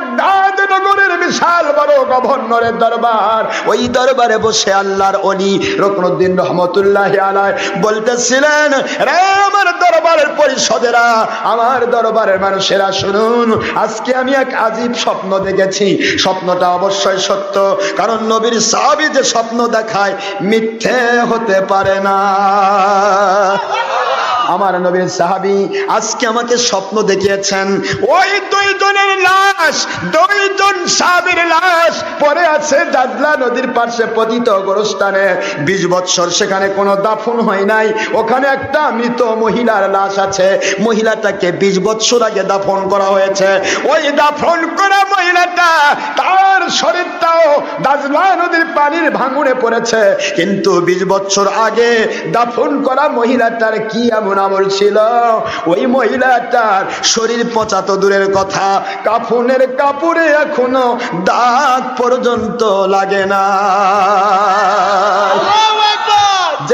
Baghdad নগরের বিশাল বড় গভর্নরের দরবার। ওই দরবারে বসে আল্লাহর অলি রকনুদ্দিন রহমতুল্লাহ বলতেছিলেন, রে আমার দরবারের পরিষদেরা, আমার দরবারের মানুষেরা, শুনুন, আজকে আমি এক আজীব স্বপ্ন দেখেছি। স্বপ্নটা অবশ্যই সত্য, কারণ নবীর সাহাবি যে স্বপ্ন দেখায়, মিথ্যে হতে পারে না। আমার নবীর সাহাবি আজকে আমাকে স্বপ্ন দেখিয়েছেন। ওই দুইজনের লাশ, দুইজন সাহাবীর লাশ পরে আছে দাদলা নদীর পাশে পতিত গোরস্থানে বিশ বৎসর সেখানে কোনো দাফন হয় নাই। ওখানে একটা মৃত মহিলার লাশ আছে। মহিলাটাকে বিশ বৎসর আগে দাফন করা হয়েছে। ওই দাফন করা মহিলাটা তার শরীরটাও দাজলা নদীর পানির ভাঙুনে পড়েছে। কিন্তু বিশ বছর আগে দাফন করা মহিলাটার কি এমন আমল ছিল। ওই মহিলাটার শরীর পচা তো দূরের কথা, কাফনের কাপড়ে এখনও দাগ পর্যন্ত লাগে না।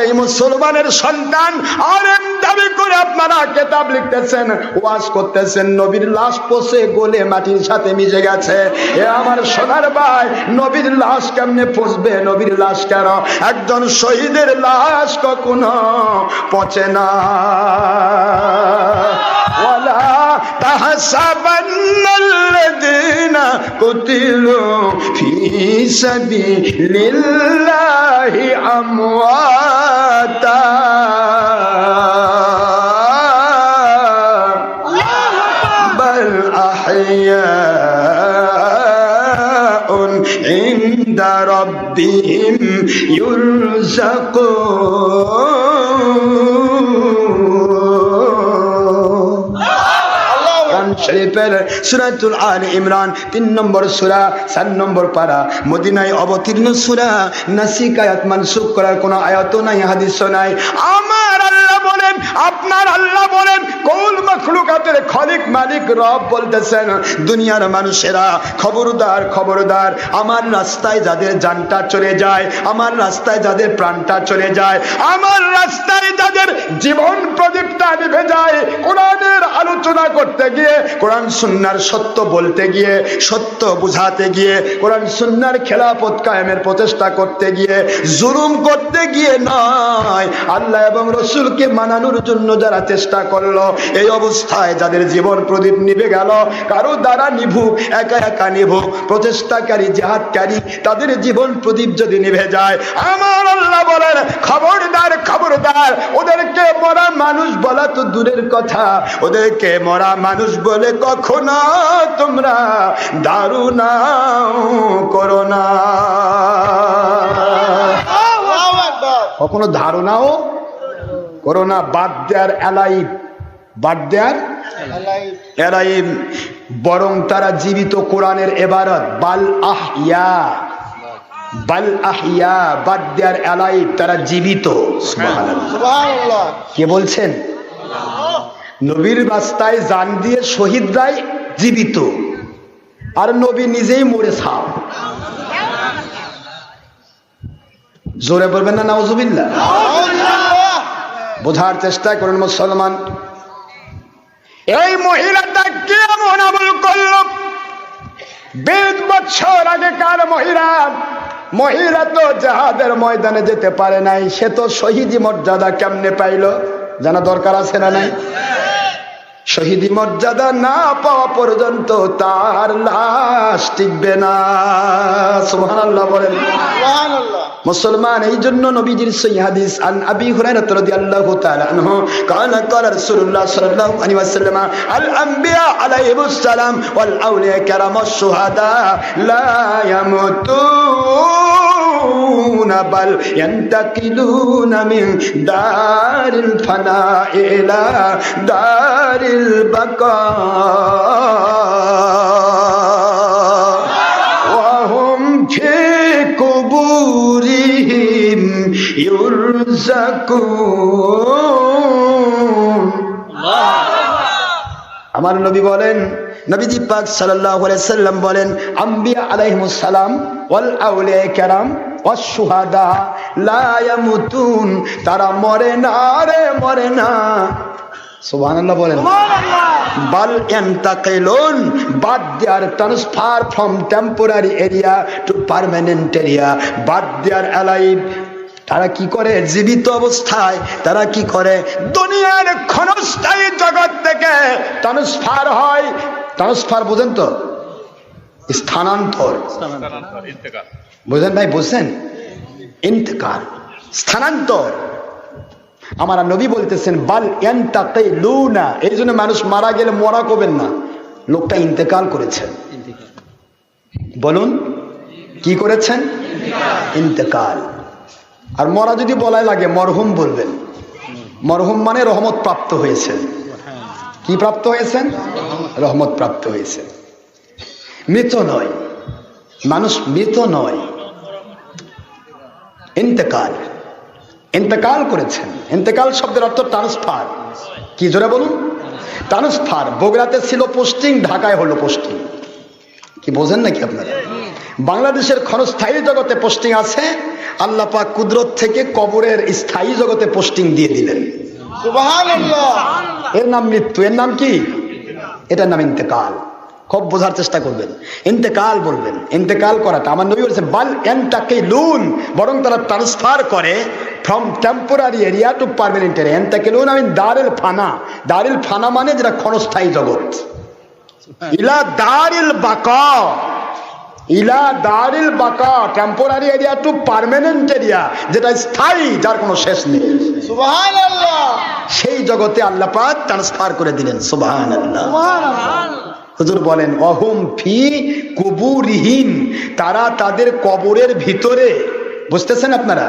যেই মুসলমানের সন্তান আর দাবি করে আপনারা কেতাব লিখতেছেন, ওয়াজ করতেছেন, নবীর লাশ পচে গলে মাটির সাথে মিশে গেছে। এ আমার সোনার ভাই, নবীর লাশ কেমনে পচবে? নবীর লাশ কেন? একজন শহীদের লাশ কখনো পচে না। সাবিলিল্লাহি আমওয়াতা بل أحياء عند ربهم يرزقون. শরীফের সুরাতুল আল ইমরান, তিন নম্বর সুরা, চার নম্বর পারা। মদিনায় অবতীর্ণ সুরা, নাসিকায়াত মানসুখ করার কোনো আয়াত নাই হাদিস নাই। আমার আল্লাহ বলেন, আপনার আল্লাহ বলেন কৌল মখলুকাতের খলিক মালিক রব বলতেছেন, দুনিয়ার মানুষেরা খবরদার খবরদার, আমার রাস্তায় যাদের জানটা চলে যায়, আমার রাস্তায় যাদের প্রাণটা চলে যায়, আমার রাস্তায় যাদের জীবন প্রদীপটা নিভে যায়, কোরআনের আলোচনা করতে গিয়ে, কোরআন সুন্নার সত্য বলতে গিয়ে, সত্য বুঝাতে গিয়ে, কোরআন সুন্নার খেলাপথ কায়েমের প্রচেষ্টা করতে গিয়ে, জুলুম করতে গিয়ে নয় আল্লাহ এবং রসুলকে মানানোর জন্য যারা চেষ্টা করল এই অবস্থায় যাদের জীবন প্রদীপ নিভে গেল কারও দ্বারা নিভুক একা একা নিভুক প্রচেষ্টাকারী জেহাদকারী তাদের জীবন প্রদীপ যদি নিভে যায় আমার আল্লাহ বলেন খবরদার খবরদার ওদেরকে মরা মানুষ বলা তো দূরের কথা ওদেরকে মরা মানুষ বলে কখনো তোমরা দারুণা করো না। কখনো ধারণাও করো না বাদ দেয়ার এলাই বাদ দেয়ার এরাই বরং তারা জীবিত কোরআনের এবারত বাল আহিয়া বাল আহিয়া বাদ দেয়ার এলাই তারা জীবিত। কে বলছেন? নবীর রাস্তায় জান দিয়ে শহীদরাই জীবিত। আর নবী নিজেই মরে ছাপ জোরে বলবেন না নাউজুবিল্লাহ। বোঝার চেষ্টা করেন মুসলমান। এই মহিলাটা কেমন আমল করল? বিশ বছর আগেকার মহিলা মহিলা তো জাহাদের ময়দানে যেতে পারে নাই, সে তো শহীদি মর্যাদা কেমনে পাইল? জানা দরকার আছে না নাই? শহীদি মর্যাদা না পাওয়া পর্যন্ত তার লাশ টিকবে না। সুবহানাল্লাহ বলেন। মুসলমান এই জন্য নবীজির সহি হাদিস আন আবি হুরায়রা রাদিয়াল্লাহু তাআলা আনহু কানা ক্বালা রাসূলুল্লাহ সাল্লাল্লাহু আলাইহি ওয়াসাল্লাম আল আম্বিয়া আলাইহিমুস সালাম ওয়াল আউলিয়া কারামাস শুহাদা লা ইয়ামুতুন বাল ইয়ান্তাকিলুনা মিন দারিল ফানা ইলা দারিল বাকা وهم في قبورهم يرزقون আমার নবী বলেন, নবীজি পাক সাল্লাম বলেন, আম্বিয়া আলাইহিমুস সালাম ওয়াল আউলিয়া কেরাম ওয়াস শুহাদা তারা মরে না রে, মরে না। বলেন। বাল বাদ দেয়ার transfer from temporary area to permanent area, বাদ দেয়ার তারা কি করে জীবিত অবস্থায়? তারা কি করে দুনিয়ার ক্ষণস্থায়ী জগৎ থেকে ট্রান্সফার হয়? ট্রান্সফার বোঝেন তো? স্থানান্তর। বুঝেন ভাই, বুঝছেন? ইন্তকাল। স্থানান্তর। আমার নবী বলতেছেন, বাল এন্তাকাই লুনা এই জন্য মানুষ মারা গেলে মরা করবেন না। লোকটা ইন্তেকাল করেছেন বলুন, কি করেছেন? ইন্তেকাল। আর মরা যদি বলাই লাগে, মরহুম বলবেন। মরহুম মানে রহমত প্রাপ্ত হয়েছেন। কি প্রাপ্ত হয়েছেন? রহমত প্রাপ্ত হয়েছে মৃত নয়। মানুষ মৃত নয়। ইন্তেকাল। ইন্তেকাল করেছেন। ইন্তেকাল শব্দের অর্থ ট্রান্সফার কি জোরে বলুন? ট্রান্সফার বগুড়াতে ছিল পোস্টিং ঢাকায় হলো পোস্টিং কি বোঝেন নাকি আপনারা? বাংলাদেশের ক্ষণস্থায়ী জগতে পোস্টিং আছে। আল্লাহ পাক কুদরত থেকে কবরের স্থায়ী জগতে পোস্টিং দিয়ে দিলেন। এর নাম মৃত্যু এর নাম কি? এটার নাম ইন্তেকাল। খুব বোঝার চেষ্টা করবেন। ইন্তেকাল বলবেন। ইন্তেকাল করাটা আমার নবী বলেছে বাল এনটাকে লুন বরং তারা ট্রান্সফার করে from temporary area to permanent area এনটাকে লুন আমি দারেল ফানা। দারিল ফানা মানে যেটা ক্ষণস্থায়ী জগৎ। ইলা দারিল বাকা। ইলা দারিল বাকা temporary area to permanent area যেটা স্থায়ী যার কোনো শেষ নেই। সেই জগতে আল্লাহ পাক ট্রান্সফার করে দিলেন সুবহান হুজুর বলেন অহম ফি কুবুরিহীন তারা তাদের কবরের ভিতরে বুঝতেছেন আপনারা?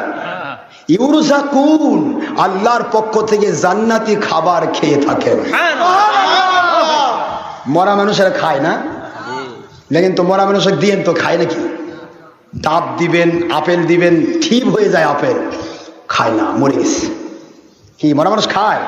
ইউরুজাকুন আল্লাহর পক্ষ থেকে জান্নাতি খাবার খেয়ে থাকেন। মরা মানুষেরা খায় না? লেকিন তো মরা মানুষের দিয়েন তো খায় নাকি? ডাব দিবেন, আপেল দিবেন, ঠিক হয়ে যায় আপেল। খায় না, মরে গেছে। কি, মরা মানুষ খায়?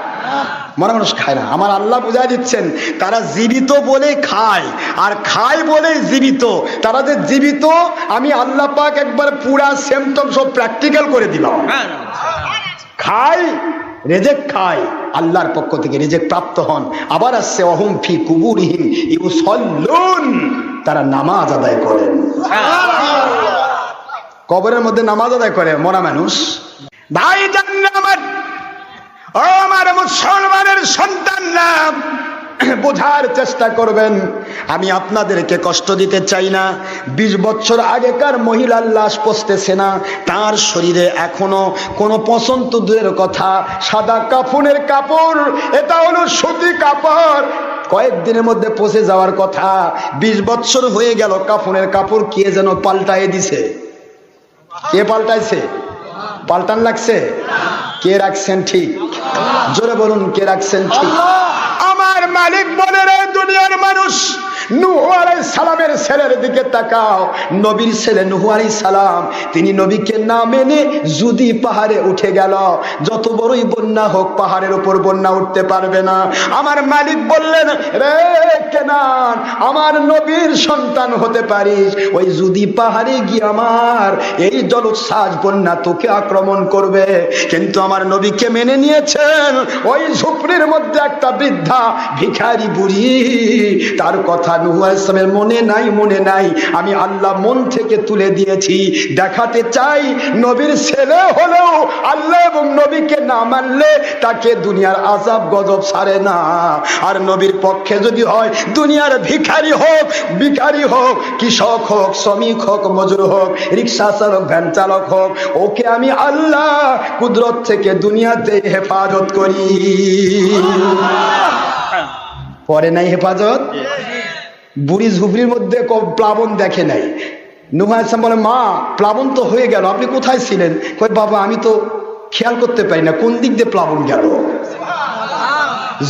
মরা মানুষ খায় না। আমার আল্লাহ বুঝাই দিচ্ছেন, তারা জীবিত বলে খায়, আর খায় বলে জীবিত। তারা যে জীবিত, আমি আল্লাহ পাক একবার পুরা সেমটম সব প্র্যাকটিক্যাল করে দিলাম। খায় রেজেক খায়, আল্লাহর পক্ষ থেকে রেজেক প্রাপ্ত হন। আবার আসছে অহম ফি কুবুরহীন ইউসল্লুন। তারা নামাজ আদায় করেন কবরের মধ্যে নামাজ আদায় করে, মরা মানুষ। ভাই আমার মুসলমানের সন্তান না, বোঝার চেষ্টা করবেন, আমি আপনাদেরকে কষ্ট দিতে চাই না। বিশ বছর আগেকার মহিলার লাশ পচতেছে না, তার শরীরে এখনও কোনো পছন্দ দূরের কথা, সাদা কাফনের কাপড়, এটা হলো সুতি কাপড়। কয়েকদিনের মধ্যে পচে যাওয়ার কথা। বিশ বৎসর হয়ে গেল কাফনের কাপড় কে যেন পাল্টাই দিছে। কে পাল্টাইছে? পাল্টান লাগছে? কে রাখছেন ঠিক? জোরে বলুন, কে রাখছেন ঠিক? আমার মালিক বলে রে, দুনিয়ার মানুষ। নুহু আলাই সালামের ছেলের দিকে তাকাও। নবীর ছেলে নুহু সালাম তিনি নবীকে না মেনে যদি পাহাড়ে উঠে গেল। যত বড়ই বন্যা হোক, পাহাড়ের উপর বন্যা উঠতে পারবে না। আমার মালিক বললেন, রে কেনান, আমার নবীর সন্তান হতে পারিস। ওই যদি পাহাড়ে গিয়ে আমার এই জলোচ্ছ্বাস বন্যা তোকে আক্রমণ করবে। কিন্তু আমার নবীকে মেনে নিয়েছেন। ওই ঝুপড়ির মধ্যে একটা বৃদ্ধা ভিখারি বুড়ি, তার কথা নুহু মনে নাই মনে নাই। আমি আল্লাহ মন থেকে তুলে দিয়েছি। দেখাতে চাই নবীর ছেলে হলেও আল্লাহ এবং নবীকে না মানলে তাকে দুনিয়ার আজাব গজব সারে না। আর নবীর পক্ষে যদি হয়, দুনিয়ার ভিখারি হোক ভিখারি হোক, কৃষক হোক, শ্রমিক হোক, মজুর হোক, রিক্সা চালক, ভ্যান চালক হোক, ওকে আমি আল্লাহ কুদরত থেকে দুনিয়াতে হেফাজত করি। পরে নাই হেফাজত? বুড়ি ঝুপড়ির মধ্যে প্লাবন দেখে নাই। নুহা ইসলাম বলে মা প্লাবন তো হয়ে গেল আপনি কোথায় ছিলেন? কই বাবা আমি তো খেয়াল করতে পারি না কোন দিক দিয়ে প্লাবন গেল?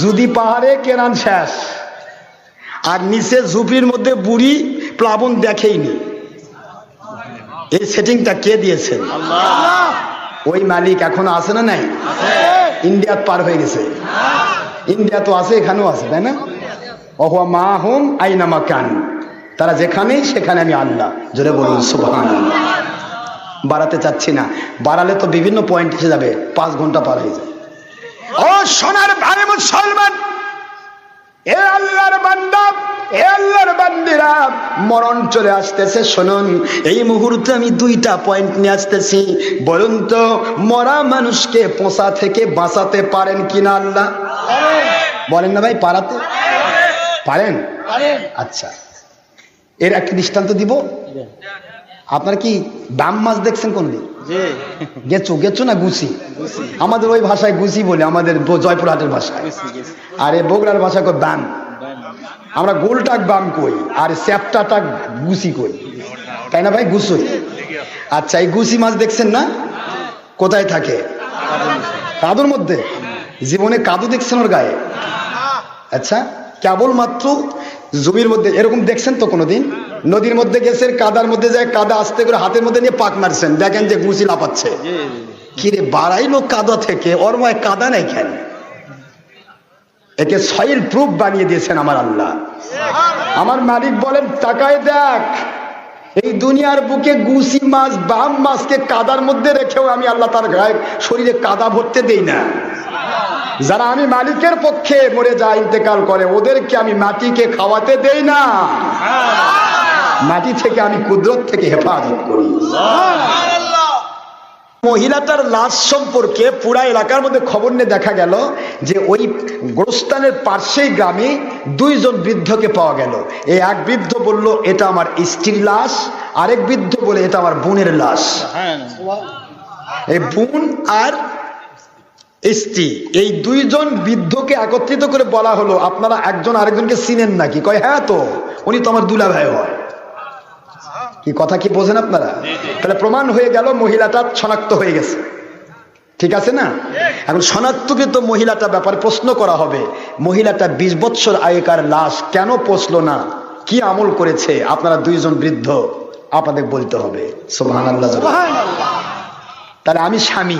যদি পাহাড়ে কেরান শেষ আর নিচে ঝুপড়ির মধ্যে বুড়ি প্লাবন দেখেইনি। এই সেটিংটা কে দিয়েছেন? ওই মালিক এখনও আছে না নাই? ইন্ডিয়াত পার হয়ে গেছে। ইন্ডিয়া তো আছে এখানেও আছে তাই না? মা আইনামা কান তারা যেখানেই সেখানে আমি আল্লাহ। জোরে বলুন সুবহান বাড়াতে চাচ্ছি না। বাড়ালে তো বিভিন্ন পয়েন্ট এসে যাবে। পাঁচ ঘণ্টা পার হয়ে যায়। ও সোনার ভাই মুসলমান! এ আল্লাহর বান্দা, এ আল্লাহর বান্দিরা, মরণ চলে আসতেছে, শুনুন। এই মুহূর্তে আমি দুইটা পয়েন্ট নিয়ে আসতেছি। বলুন তো, মরা মানুষকে পোষা থেকে বাঁচাতে পারেন কিনা আল্লাহ? বলেন না ভাই, পারাতে? পারেন? আচ্ছা। এর একটা দৃষ্টান্ত দিব। আপনার কি দাম মাছ দেখছেন কোনদিন গেছো গেছো না গুছি? আমাদের ওই ভাষায় গুছি বলে আমাদের জয়পুরহাটের ভাষায়। গেছি আর এই বগুড়ার ভাষা কই বান আমরা গোলটাক বাম কই আর স্যাপটাটাক গুছি কই। তাই না ভাই? গুসুই আচ্ছা এই গুছি মাছ দেখছেন না? কোথায় থাকে? কাদুর মধ্যে? জীবনে কাদু দেখছেন ওর গায়ে? আচ্ছা। কেবলমাত্র জমির মধ্যে এরকম দেখছেন তো কোনোদিন? নদীর মধ্যে গেছেন কাদার মধ্যে যায় কাদা আস্তে করে হাতের মধ্যে নিয়ে পাক মারছেন। দেখেন যে গুছি লাপাচ্ছে কিরে বাড়াইলো কাদা থেকে ওর ময় কাদা নেই কেন? একে সয়েল প্রুফ বানিয়ে দিয়েছেন আমার আল্লাহ। আমার মালিক বলেন তাকায় দেখ এই দুনিয়ার বুকে গুসি মাছ বাম মাছকে কাদার মধ্যে রেখেও আমি আল্লাহ তার গায়ে শরীরে কাদা ভরতে দেই না। যারা আমি মালিকের পক্ষে মরে যা ইন্তেকাল করে ওদেরকে আমি মাটিকে খাওয়াতে দেই না। মাটি থেকে আমি কুদরত থেকে হেফাজত করি। মহিলাটার লাশ সম্পর্কে পুরা এলাকার মধ্যে খবর নিয়ে দেখা গেল যে ওই গোরস্থানের পার্শ্বেই গ্রামে দুইজন বৃদ্ধকে পাওয়া গেল। এই এক বৃদ্ধ বলল এটা আমার স্ত্রীর লাশ। আরেক বৃদ্ধ বলে এটা আমার বোনের লাশ। হ্যাঁ। এই বোন আর স্ত্রী। এই দুইজন বৃদ্ধকে একত্রিত করে বলা হলো আপনারা একজন আরেকজনকে চিনেন নাকি? কয় হ্যাঁ তো উনি তো আমার দুলা ভাই হয়। কি কথা কি বোঝেন আপনারা? তাহলে প্রমাণ হয়ে গেল মহিলাটা শনাক্ত হয়ে গেছে। ঠিক আছে না? এখন শনাক্তকৃত মহিলাটা ব্যাপারে প্রশ্ন করা হবে মহিলাটা বিশ বৎসর আগেকার লাশ কেন পচলো না? কি আমল করেছে? আপনারা দুইজন বৃদ্ধ আপনাদের বলতে হবে। সোহান আল্লাহ তাহলে আমি স্বামী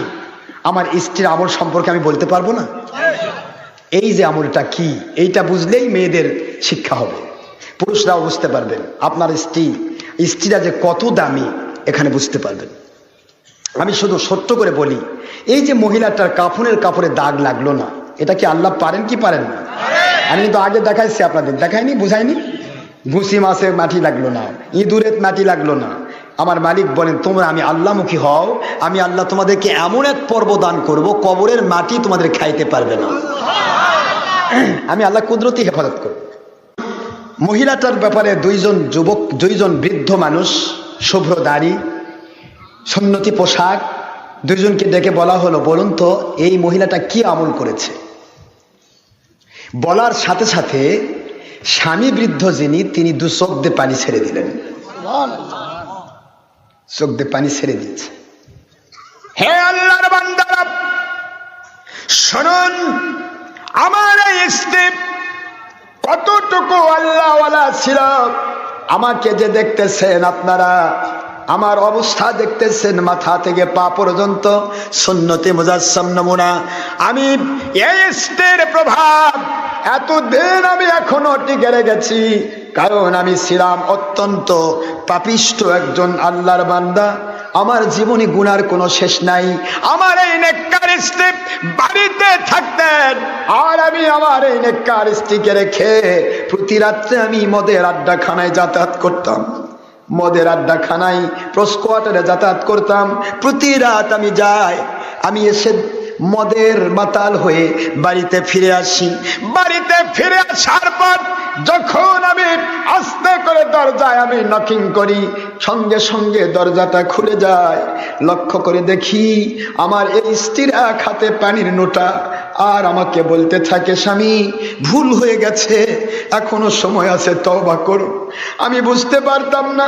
আমার স্ত্রীর আমল সম্পর্কে আমি বলতে পারব না? এই যে আমলটা কি, এইটা বুঝলেই মেয়েদের শিক্ষা হবে। পুরুষরাও বুঝতে পারবেন। আপনার স্ত্রী, স্ত্রীরা যে কত দামি, এখানে বুঝতে পারবেন। আমি শুধু সত্য করে বলি, এই যে মহিলাটার কাফনের কাপড়ে দাগ লাগল না, এটা কি আল্লাহ পারেন কি পারেন না? আমি কিন্তু আগে দেখাইছি আপনাদের। দেখাইনি, বুঝাইনি? ভুসি মাসে মাটি লাগল না, ইঁদুরের মাটি লাগল না। আমার মালিক বলেন তোমরা আমি আল্লাহমুখী হও আমি আল্লাহ তোমাদেরকে এমন এক পর্ব দান করব কবরের মাটি তোমাদের খাইতে পারবে না। আমি আল্লাহ কুদরতি হেফাজত করব। মহিলাটার ব্যাপারে দুইজন যুবক দুইজন বৃদ্ধ মানুষ শুভ্র দাড়ি সন্নতি পোশাক দুইজনকে ডেকে বলা হলো বলুন তো এই মহিলাটা কি আমল করেছে? বলার সাথে সাথে স্বামী বৃদ্ধ যিনি তিনি দু দিয়ে পানি ছেড়ে দিলেন। চোখ দিয়ে পানি ছেড়ে দিচ্ছে হে আল্লাহর বান্দারা, শুনুন, আমার এই স্ত্রী কতটুকু আল্লাহওয়ালা ছিল? আমাকে যে দেখতেছেন আপনারা, আমার অবস্থা দেখতেছেন মাথা থেকে পা পর্যন্ত, সুন্নতি মুজাসম নমুনা। আমি এই স্ত্রীর প্রভাব এতদিন আমি এখনও টিকে রেখেছি। কারণ আমি ছিলাম অত্যন্ত পাপিষ্ট একজন আল্লাহর বান্দা। আমার জীবনে গুনার কোনো শেষ নাই। আমার এই নেককার স্ত্রী বাড়িতে থাকতেন। আর আমি আমার এই নেককার স্ত্রীকে রেখে প্রতি রাত্রে আমি মদের আড্ডাখানায় যাতায়াত করতাম। মদের আড্ডাখানায় প্রস্কোয়াটারে যাতায়াত করতাম। প্রতি রাত আমি যাই। আমি এসে মদের মাতাল হয়ে বাড়িতে ফিরে আসি। বাড়িতে ফিরে আসার পর যখন আমি আস্তে করে দরজায় আমি নকিং করি, সঙ্গে সঙ্গে দরজাটা খুলে যায়। লক্ষ্য করে দেখি আমার এই স্ত্রীর এক হাতে পানির নোটা। আর আমাকে বলতে থাকে, স্বামী, ভুল হয়ে গেছে। এখনও সময় আছে তবা করো। আমি বুঝতে পারতাম না।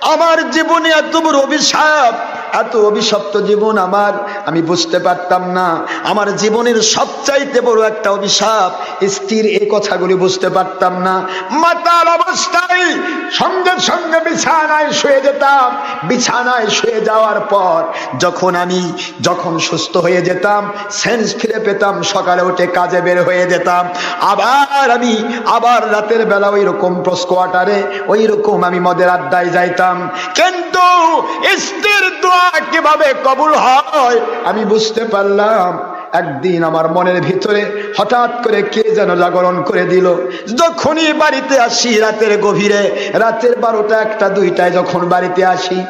আমার জীবনে এত বড় অভিশাপ। এত অভিশপ্ত জীবন আমার, আমি বুঝতে পারতাম না। আমার জীবনের সবচাইতে বড় একটা অভিশাপ স্ত্রীর এই কথাগুলি বুঝতে পারতাম না। মাতাল অবস্থায় সঙ্গে সঙ্গে বিছানায় শুয়ে যেতাম। বিছানায় শুয়ে যাওয়ার পর যখন আমি যখন সুস্থ হয়ে যেতাম, সেন্স ফিরে পেতাম, সকালে উঠে কাজে বের হয়ে যেতাম। আবার আমি আবার রাতের বেলা ওই রকম প্রস্কোয়াটারে ওই রকম আমি মদের আড্ডায় যাইতাম। কিন্তু স্ত্রীর দোয়া কীভাবে কবুল হয়? আমি বুঝতে পারলাম। একদিন আমার মনের ভিতরে হঠাৎ করে কে যেন জাগরণ করে দিল। যখনই বাড়িতে আসি রাতের গভীরে, রাতের বারোটা একটা দুইটায় যখন বাড়িতে আসি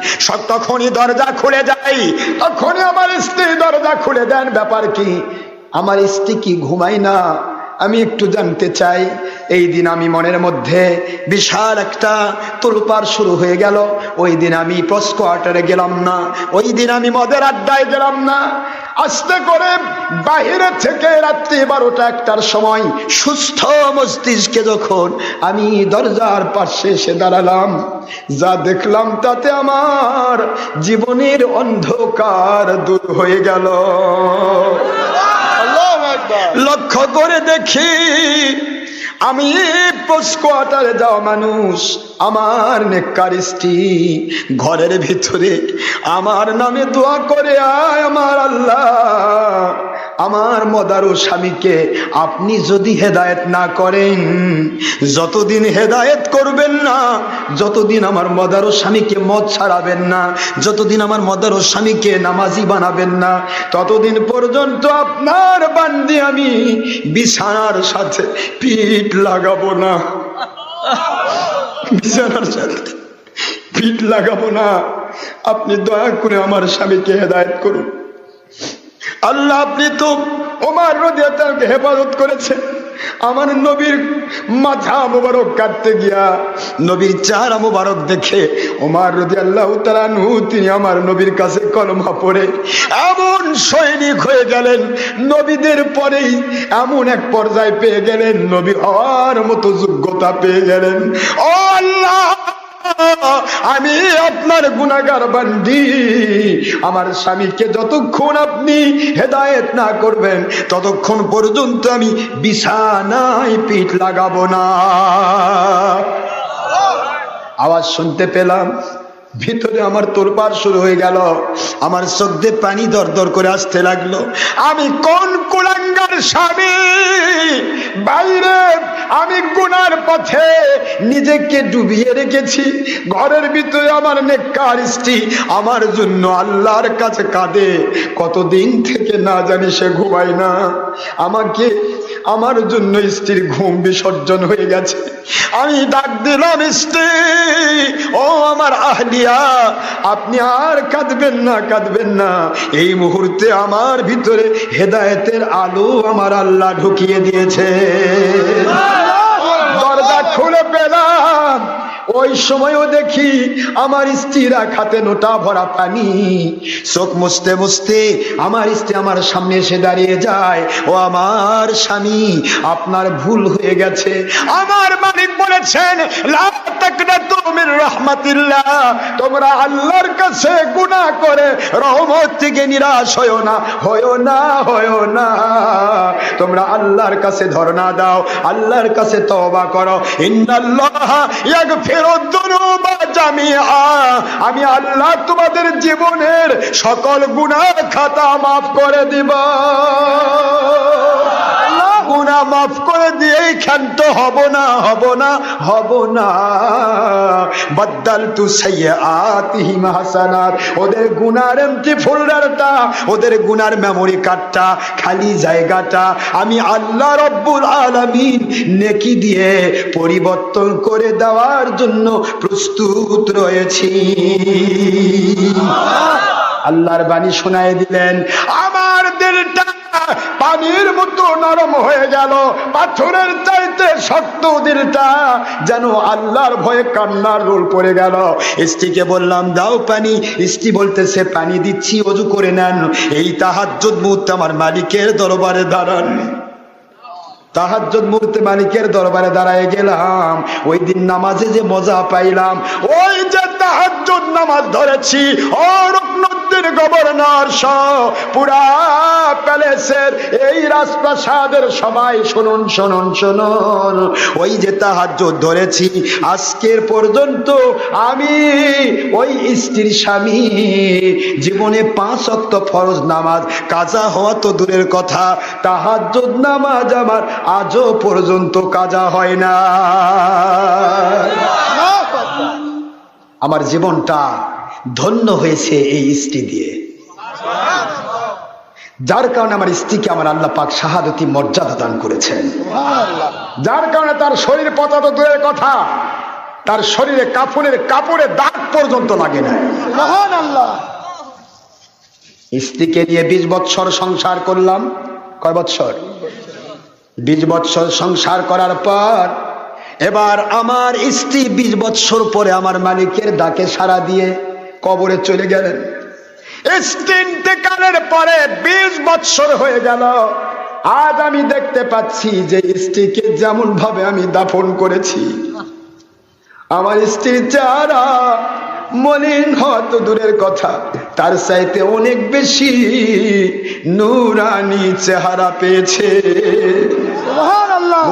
তখনই দরজা খুলে যাই। তখনই আমার স্ত্রী দরজা খুলে দেন। ব্যাপার কি? আমার স্ত্রী কি ঘুমাই না? আমি একটু জানতে চাই, এই দিন আমি মনের মধ্যে বিশাল একটা তোলপার শুরু হয়ে গেল। ওই দিন আমি প্রস কোয়ার্টারে গেলাম না। ওই দিন আমি মদের আড্ডায় গেলাম না। আস্তে করে বাহিরে থেকে রাত্রি বারোটা একটার সময় সুস্থ মস্তিষ্কে যখন আমি দরজার পাশে এসে দাঁড়ালাম, যা দেখলাম তাতে আমার জীবনের অন্ধকার দূর হয়ে গেল। লক্ষ্য করে দেখি, আমি পোস্ট যাওয়া মানুষ, আমার নেকার স্ত্রী ঘরের ভিতরে আমার নামে দোয়া করে আল্লাহ আমার মদারু স্বামীকে আপনি যদি হেদায়েত না করেন, যতদিন হেদায়েত করবেন না, যতদিন আমার মদারু স্বামীকে মদ ছাড়াবেন না, যতদিন আমার মদারু স্বামীকে নামাজি বানাবেন না, ততদিন পর্যন্ত আপনার বান্দি আমি বিছানার সাথে পিঠ লাগাবো না। বিছানার সাথে পিঠ লাগাবো না। আপনি দয়া করে আমার স্বামীকে হেদায়ত করুন। আল্লাহ আপনি তো ওমার রদিয়াতাকে হেফাজত করেছেন। আমার নবীর মাথা মুবারক কাটতে গিয়া, নবীর চেহারা মুবারক দেখে ওমার রদি আল্লাহ তালানহু তিনি আমার নবীর কাছে কলমা পড়ে এমন সৈনিক হয়ে গেলেন, নবীদের পরেই এমন এক পর্যায়ে পেয়ে গেলেন, নবী হওয়ার মতো যোগ্যতা পেয়ে গেলেন। আল্লাহ! আমি আপনার গুনাগার বান্দি। আমার স্বামীকে যতক্ষণ আপনি হেদায়েত না করবেন, ততক্ষণ পর্যন্ত আমি বিছানায় পিঠ লাগাবো না। আওয়াজ শুনতে পেলাম। ভিতরে আমার তোরপার শুরু হয়ে গেল। আমার চোখ দিয়ে পানি দর দর করে আসতে লাগল। আমি কোন কুলাঙ্গার স্বামী? বাইরে, আমি গুনার পথে নিজেকে ডুবিয়ে রেখেছি। ঘরের ভিতরে আমার নেককার স্ত্রী আমার জন্য আল্লাহর কাছে কাঁদে। কতদিন থেকে না জানি সে ঘুমায় না। আমাকে আমার জন্য স্ত্রীর ঘুম বিসর্জন হয়ে গেছে। আমি ডাক দিলাম স্ত্রী ও আমার আহলিয়া আপনি আর কাঁদবেন না কাঁদবেন না। এই মুহূর্তে আমার ভিতরে হেদায়েতের আলো আমার আল্লাহ ঢুকিয়ে দিয়েছে। দরজা খুলে পেলাম। ওই সময়ও দেখি আমার স্ত্রীরা খাতে নোটা ভরা পানি। চোখ মুছতে মুছতে আমার স্ত্রী আমার সামনে এসে দাঁড়িয়ে যায়। ও আমার স্বামী, আপনার ভুল হয়ে গেছে। আমার মালিক বলেছেন রাহমাতিল্লাহ। তোমরা আল্লাহর কাছে গুনাহ করে রহমত থেকে নিরাশ হয়ো না হয়ো না হয়ো না। তোমরা আল্লাহর কাছে ধর্ণা দাও, আল্লাহর কাছে তবা করো। জামিআ আমি আল্লাহ তোমাদের জীবনের সকল গুণা খাতা মাফ করে দিব। গুনা মাফ করে দিয়েই ক্ষান্ত হব না হব না হব না। বদ্দাল তু সাইয়াতিহিম হাসানাত। ওদের গুনার এমটি ফোল্ডারটা ওদের গুনার মেমোরি কার্ডটা খালি জায়গাটা। আমি আল্লাহ রব্বুল আলামিন নেকি দিয়ে পরিবর্তন করে দেওয়ার জন্য প্রস্তুত রয়েছি। আল্লাহর বাণী শোনায় দিলেন, আমার দিলটা পানির মতো নরম হয়ে গেল। পাথরের চাইতে শক্ত দিলটা যেন আল্লাহর ভয়ে কান্নার রোল পড়ে গেল। স্ত্রীকে বললাম, দাও পানি। স্ত্রী বলতেছে, পানি দিচ্ছি, অজু করে নেন। এই তাহাজ্জুদ মুহূর্তে আমার মালিকের দরবারে দাঁড়ান। তাহাজ্জুদ মুহূর্তে মালিকের দরবারে দাঁড়ায় গেলাম। ওই দিন নামাজে যে মজা পাইলাম। ওই যে তাহাজ্জুদ নামাজ ধরেছি ও গভর্নর সহ পুরা প্যালেসের এই রাজপ্রাসাদের সবাই শুনুন শুনুন শুনুন। ওই যে তাহাজ্জুদ ধরেছি আজকের পর্যন্ত আমি ওই স্ত্রীর স্বামী। জীবনে পাঁচ অক্ত ফরজ নামাজ কাজা হওয়া তো দূরের কথা তাহাজ্জুদ নামাজ আমার আজও পর্যন্ত কাজা হয় না। আমার জীবনটা ধন্য হয়েছে এই স্ত্রী দিয়ে। যার কারণে আমার স্ত্রীকে আমার আল্লাহ পাক শাহাদতি মর্যাদা দান করেছেন। যার কারণে তার শরীর পচা তো দূরের কথা তার শরীরে কাপড়ের কাপড়ে দাগ পর্যন্ত লাগে না। মহান আল্লাহ স্ত্রীকে নিয়ে বিশ বৎসর সংসার করলাম। কয় বৎসর? বিশ বৎসর সংসার করার পর এবার আমার স্ত্রী বিশ বৎসর পরে আমার মালিকের ডাকে সাড়া দিয়ে কবরে চলে গেলেন। স্ত্রী ইন্তেকালের পরে বিশ বৎসর হয়ে গেল। আজ আমি দেখতে পাচ্ছি যে স্ত্রীকে যেমন ভাবে আমি দাফন করেছি, আমার স্ত্রীর চেহারা মলিন হওয়া তো দূরের কথা। তার চাইতে অনেক বেশি নুরানি চেহারা পেয়েছে।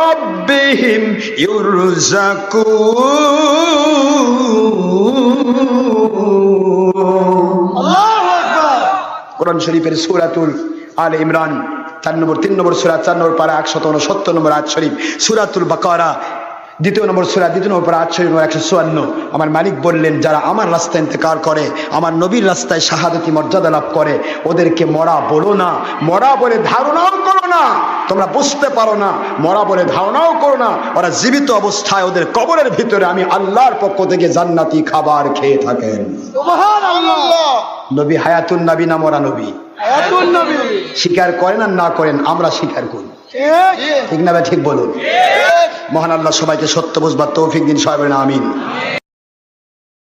রব্বিহিম ইউরজাকু কোরআন শরীফের সুরাতুল আল ইমরান চার নম্বর তিন নম্বর সুরা চার নম্বর পারা একশত সত্তর নম্বর আজ শরীফ। সুরাতুল বাকারা দ্বিতীয় নম্বর সুরা দ্বিতীয় নম্বর আটশো নম্বর একশো চুয়ান্ন। আমার মালিক বললেন যারা আমার রাস্তায় ইন্তেকার করে আমার নবীর রাস্তায় শাহাদতি মর্যাদা লাভ করে ওদেরকে মরা বলো না। মরা বলে ধারণাও করো না। তোমরা বুঝতে পারো না মরা বলে ধারণাও করো না ওরা জীবিত অবস্থায় ওদের কবরের ভিতরে আমি আল্লাহর পক্ষ থেকে জান্নাতি খাবার খেয়ে থাকেন। নবী হায়াতুন নবী না মরা নবী? স্বীকার করেন আর না করেন আমরা স্বীকার করি। ঠিক। না ভাই ঠিক বলুন। মহান আল্লাহ সবাইকে সত্য বুঝবার তৌফিক দিন সবাই বলেন আমিন।